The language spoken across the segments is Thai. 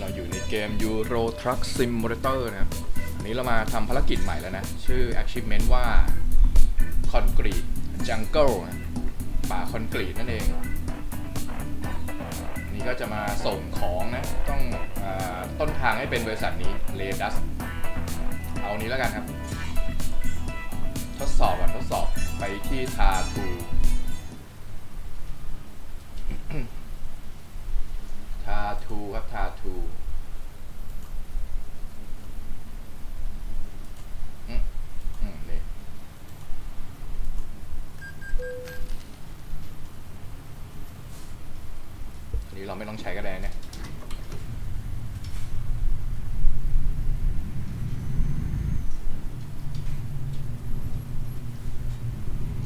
เราอยู่ในเกม Euro Truck Simulator นะครับวันนี้เรามาทำภารกิจใหม่แล้วนะ ชื่อ achievement ว่า Concrete Jungle นะป่าคอนกรีตนั่นเองอันนี้ก็จะมาส่งของนะ ต้องอต้นทางให้เป็นบริษัทนี้ r a d u s เอานี้แล้วกันครับ ทดสอบก่อนทดสอบไปที่ทาทู ทาทูครับทาทูอืมอืมนี่อันนี้เรา ไม่ต้องใช้ก็ได้เนี่ย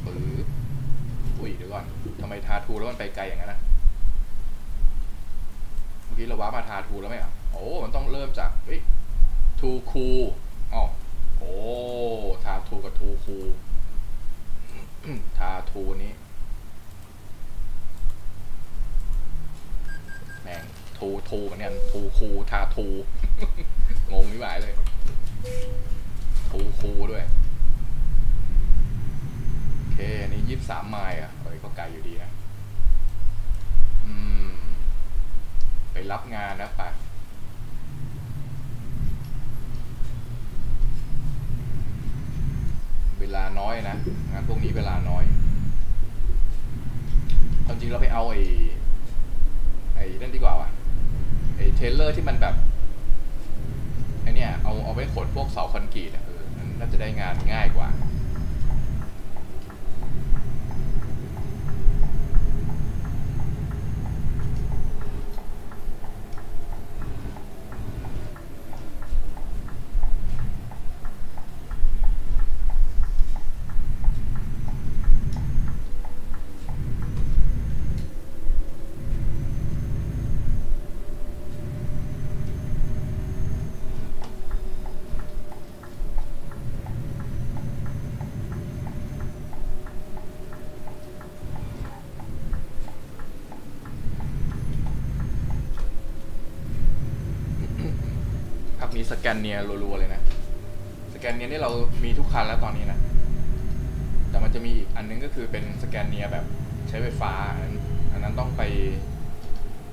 ปื๊บอุ้ยเดี๋ยวก่อนทำไมทาทูแล้วมันไปไกลอย่างนั้นนะเมื่อกี้เราว้ามาทาทูแล้วไหมอะโอ้ มันต้องเริ่มจากเฮ้ยทูคูอ๋อโอ้ ทาทูกับทูคูทาทูนี้ ทูทูเหมือนกันทูคูทาทูงงนิบหายเลยทูคูด้วยโอเคอันนี้ยี่สิบสามไมล์อะเอ้ยก็ไกลอยู่ดีนะอืม ไปรับงานนะปะเวลาน้อยนะงานพวกนี้เวลาน้อยความจริงเราไปเอาไอ้ไอ้นั่นดีกว่าว่ะ ไอ้เทเลอร์ที่มันแบบไอเนี่ยเอาเอาไว้ขนพวกเสาคอนกรีตอะเออน่าจะได้งานง่ายกว่า สแกนเนียรัวๆเลยนะ สแกนเนียนี่เรามีทุกคันแล้วตอนนี้นะ แต่มันจะมีอีกอันนึงก็คือเป็นสแกนเนียแบบใช้ไฟฟ้า อันนั้นอันนั้นต้องไป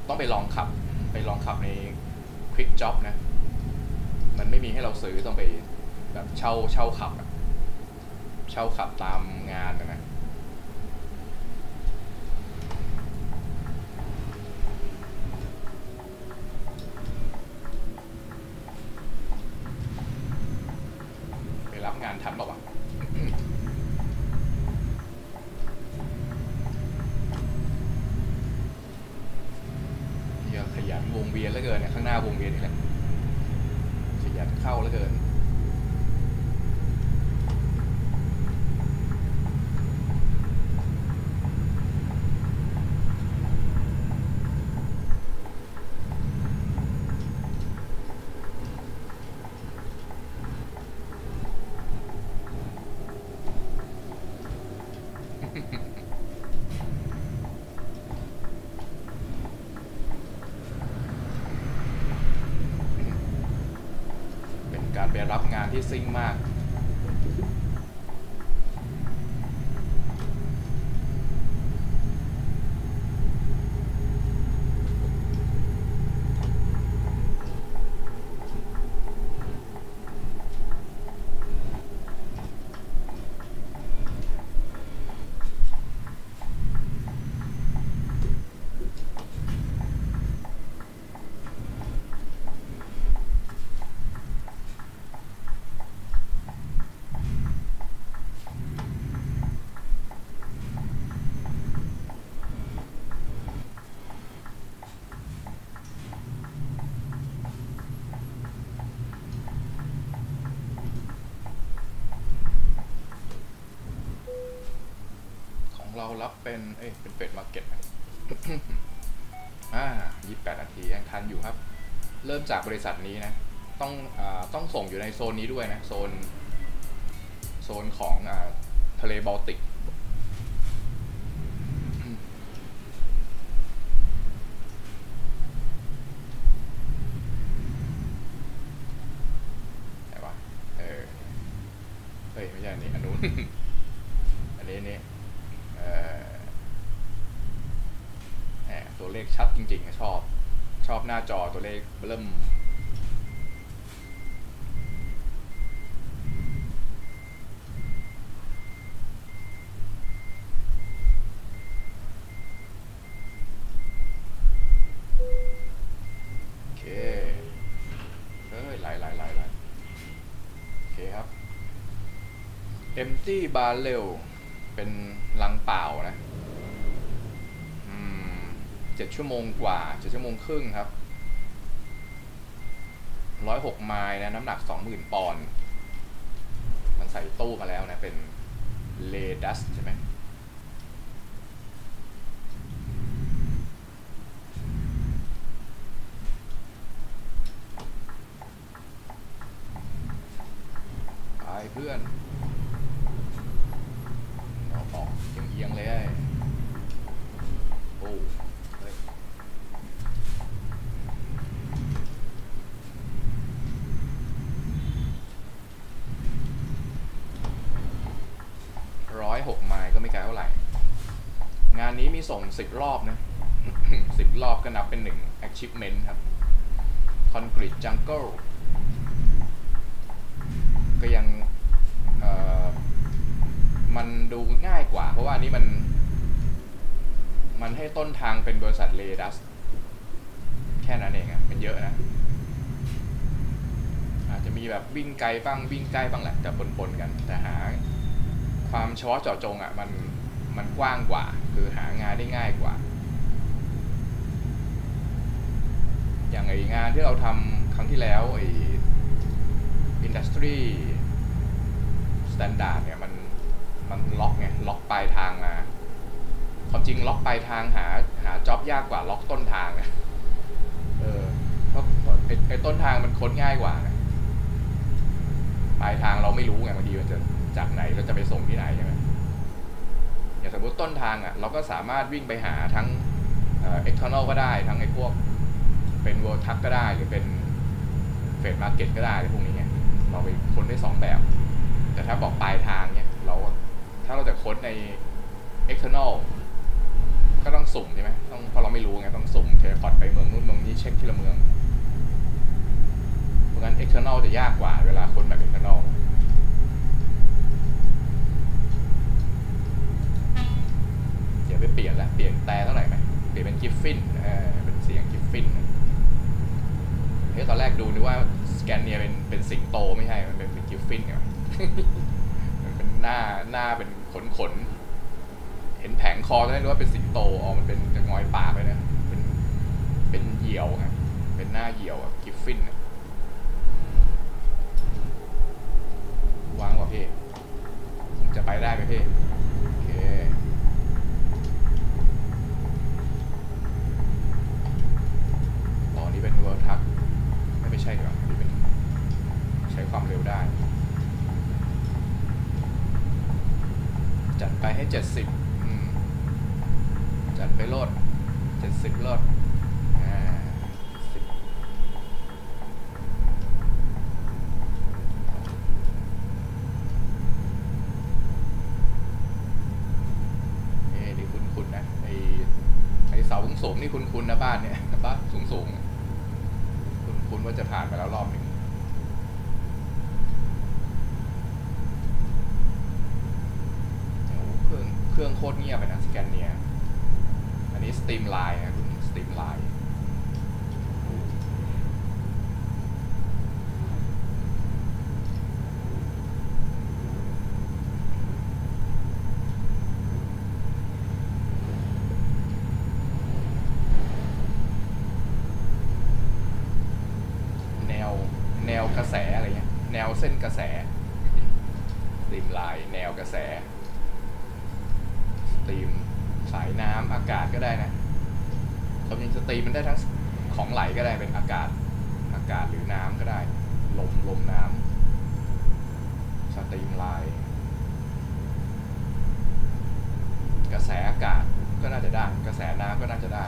ต้องไปลองขับ ไปลองขับใน Quick Job นะ มันไม่มีให้เราซื้อต้องไปแบบเช่าเช่าขับ เช่าขับตามงานนะ ไปรับงานทันเปล่าวะ เฮียขยันวงเวียนเหลือเกินเนี่ยข้างหน้าวงเวียนนี่แหละขยันเข้าเหลือเกิน เป็นการไปรับงานที่ซิ่งมาก เรารับเป็น เอ้ย เป็นเป็ดมาร์เก็ตอ่ายี่แปดนาทียังทันอยู่ครับ เริ่มจากบริษัทนี้นะ ต้องอาต้องส่งอยู่ในโซนนี้ด้วยนะ โซน โซนของอาทะเลบอลติก เลขชัดจริงๆอะชอบ ชอบห น้าจอตัวเลขเริ่ม โอเคเอ้ยไหลไหลไหลไหลโอเคครับ empty barrel เป็นลังเปล่านะอืมเจ็ดชั่วโมงกว่าเจ็ดชั่วโมงครึ่งครับ ร้อยหกไมล์นะ น้ำหนักสองหมื่นปอนด์มันใส่ตู้มาแล้วนะ เป็นเลดัสใช่ไหมไปเพื่อนเราออกเอียงๆเลยไอ้โอ้เฮ้ยร้อยหกไมล์ก็ไม่ไกลเท่าไหร่ งานนี้มี ส่งสิบรอบนะสิบรอบก็นับเป็นหนึ่ง achievement ครับ Concrete Jungle ก็ยังมันดูง่ายกว่า เพราะว่าอันนี้มัน มันให้ต้นทางเป็นบริษัทเลดัสแค่นั้นเองอะมันเยอะนะอาจจะมีแบบวิ่งไกลบ้างวิ่งใกล้บ้างแหละแต่ปนๆกันแต่หา ความเฉพาะเจาะจงอะมันมันกว้างกว่า คือหางานได้ง่ายกว่า อย่างไองานที่เราทำครั้งที่แล้วไอ Industry Standard เนี่ยมันมันล็อกไงล็อกปลายทางมาความจริงล็อกปลายทางหาหาจ็อบยากกว่าล็อกต้นทางนะเออเพราะไอ้ไอต้นทางมันค้นง่ายกว่านะปลายทางเราไม่รู้ไงบางทีมันจะจากไหนเราจะไปส่งที่ไหนใช่ไหม อย่างสมมติต้นทางอะเราก็สามารถวิ่งไปหาทั้งเอ่อ external ก็ได้ทั้งไอ้พวกเป็น world truck ก็ได้หรือเป็นเฟดมาร์เก็ตก็ได้อะไรพวกนี้ไงเราไปค้นได้สองแบบ แต่ถ้าบอกปลายทางเนี่ยเราถ้าเราจะค้นใน external ก็ต้องสุ่มใช่ไหมต้องเพราะเราไม่รู้ไงต้องสุ่มเทเลพอร์ตไปเมืองนู้นเมืองนี้เช็คที่ละเมือง เพราะงั้น external จะยากกว่าเวลาค้นแบบ external เดี๋ยว ไปเปลี่ยนและเปลี่ยนแต่เท่าไหร่ไหมเปลี่ยนเป็นกิฟฟินเออเป็นเสียงกิฟฟินเฮ้ยตอนแรกดูนึกว่าสแกนเนียเป็นเป็นสิงโตไม่ใช่ มันเป็นเป็นกิฟฟินไงมันเป็นหน้าหน้าเป็นขนขนเห็นแผงคอก็ได้รู้ว่าเป็นสิงโตอ๋อมันเป็นจะงอยปากไปนะเป็นเป็นเหยี่ยวไงเป็นหน้าเหยี่ยวอะกิฟฟินวางว่ะพี่จะไปได้ไหมพี่ โอเค ตอนนี้เป็นเวิร์ทักไม่ไม่ ใช่ดีกว่านี่เป็นใช้ความเร็วได้ จัดไปให้เจ็ดสิบจัดไปโลดเจ็ดสิบโลดอ่าสิบเอ้ดีคุณคุณนะไอไอเสาสูงๆนี่คุณคุณนะบ้านเนี่ยบ้านสูงสูงๆ คุณว่าจะผ่านไปแล้วรอบหนึ่งเครื่องเครื่องโคตรเงียบไปนะสแกนเนีย อันนี้สตรีมไลน์นะคุณสตรีมไลน์วแนว กระแสอะไรเงี้ย แนวเส้นกระแสสตรีมไลน์แนวกระแสสตรีมสายน้ำอากาศก็ได้นะความจริงสตรีมมันได้ทั้งของไหลก็ได้เป็นอากาศ อากาศหรือน้ำก็ได้ ลมลมน้ำสตรีมไลน์กระแสอากาศก็น่าจะได้ กระแสน้ำก็น่าจะได้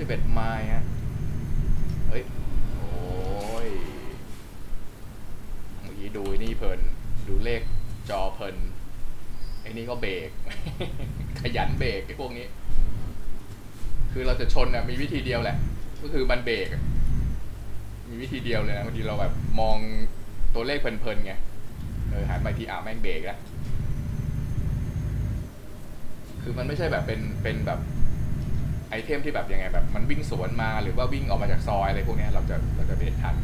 31ไมล์ฮะเฮ้ย โอ้ยเมื่อกี้ดูนี่เพลิน ดูเลขจอเพลินไอ้นี่ก็เบรก ขยันเบรกไอ้พวกนี้ คือเราจะชนเนี่ยมีวิธีเดียวแหละ ก็คือมันเบรกมีวิธีเดียวเลยนะบางทีเราแบบมองตัวเลขเพลินๆไงเออหันไปที่อ่าแม่งเบรกแล้วคือมันไม่ใช่แบบเป็นเป็นแบบ ไอเทมที่แบบยังไงแบบมันวิ่งสวนมาหรือว่าวิ่งออกมาจากซอยอะไรพวกนี้เราจะเราจะเบรกทัน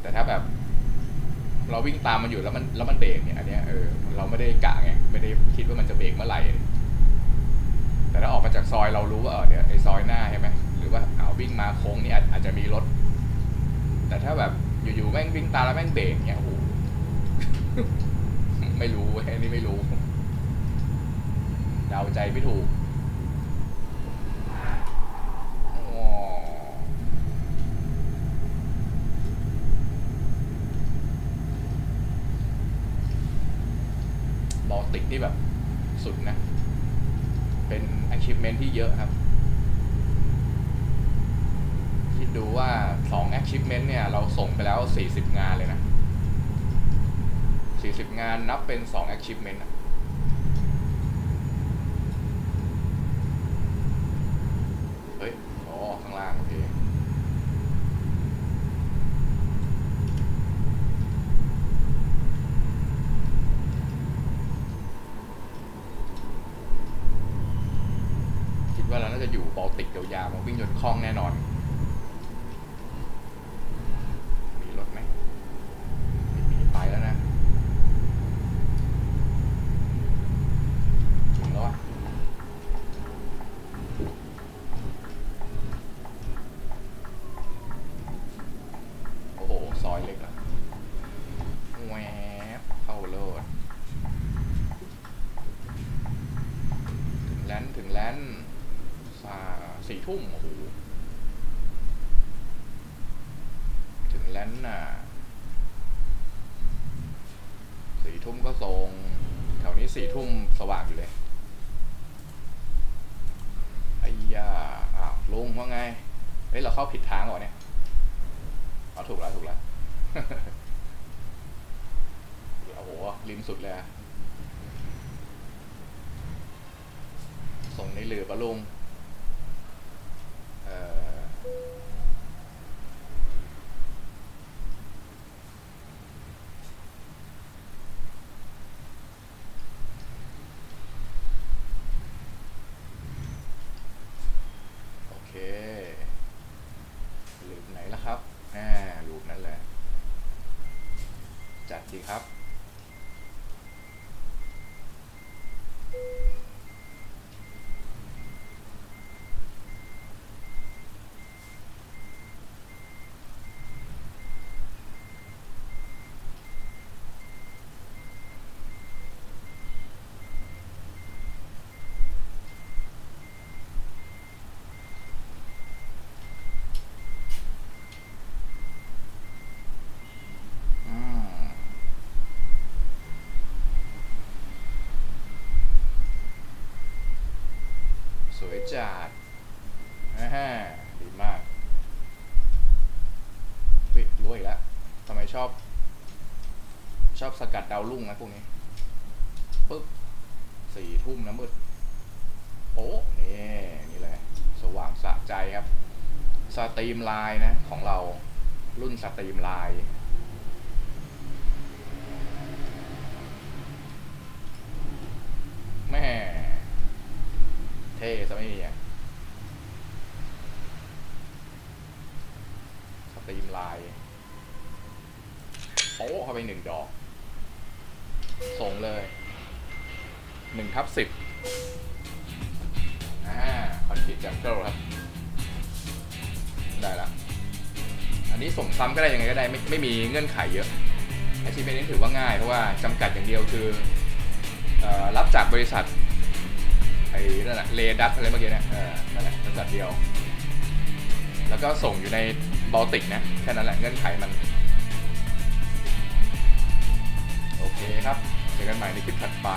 แต่ถ้าแบบ เราวิ่งตามมันอยู่แล้วมันแล้วมันเบรกเนี่ยอันเนี้ยเออเราไม่ได้กะไงไม่ได้คิดว่ามันจะเบรกเมื่อไหร่ แต่ถ้าออกมาจากซอยเรารู้ว่าเออเนี่ยไอซอยหน้าใช่ไหมหรือว่าเอาวิ่งมาโค้งนี่อาจจะมีรถ แต่ถ้าแบบอยู่ๆแม่งวิ่งตามแล้วแม่งเบรกเนี่ยโอ้โหไม่รู้เว้ยอันนี้ไม่รู้เดาใจไม่ถูกอ๋อบอลติกนี่แบบสุดนะ เป็น achievement ที่เยอะครับ คิดดูว่า 2 achievement เนี่ย เราส่งไปแล้ว 40 งานเลยนะ 40 งานนับเป็น 2 achievement อะเฮ้ย อ๋อ ข้างล่าง โอเค คิดว่าเราน่าจะอยู่บอลติกยาวๆมาวิ่งจนคล่องแน่นอน มีรถไหมไม่มีไปแล้วนะ ถึงแล้วอะ โอ้โห ซอยเล็กอะแหวบเข้าโลด ถึงแลนด์ถึงแลนด์สาสี่ ทุ่มโอ้โหถึงแลนด์น่ะสี่ทุ่มก็ทรงแถวนี้สี่ทุ่มสว่างอยู่เลยไอ้ยาอ้าวลุงว่าไงเฮ้ยเราเข้าผิดทางเหรอเนี่ยเอาถูกแล้วถูกแล้วโอ้โหริมสุดเลยส่งในหลือปะลุง เอ่อ โอเคลูปไหนล่ะครับอ่าลูปนั่นแหละ จัดดี ครับ อืม สวย จัดอ่าฮะดีมากเฮ้ยรู้อีกแล้วทำไมชอบ ชอบสกัดดาวรุ่งนะพวกนี้ปึ๊บสี่ทุ่มนะมืดโอ้นี่นี่เลยสว่างสะใจครับ สตรีมไลน์นะ ของเรารุ่นสตรีมไลน์ ท่ซะไม่มีอะสตรีมไลน์โอ้เข้าไปหนึ่งดอก ส่งเลยหนึ่งทับสิบอ่าคอนคิดจังเกิลครับ ได้ละอันนี้ส่งซ้ำก็ได้ยังไงก็ได้ไม่ไม่มีเงื่อนไขเยอะอาชีพนี้ถือว่าง่ายเพราะว่าจำกัดอย่างเดียวคืออรับจากบริษัท อ้นั่นแหละเลดัตอะไรเมื่อกี้เนะเออนั่นแหละบริษัทเดียว แล้วก็ส่งอยู่ในบอลติกนะแค่นั้นแหละเงื่อนไขมัน โอเคครับเจอกันใหม่ในคลิปถัดไป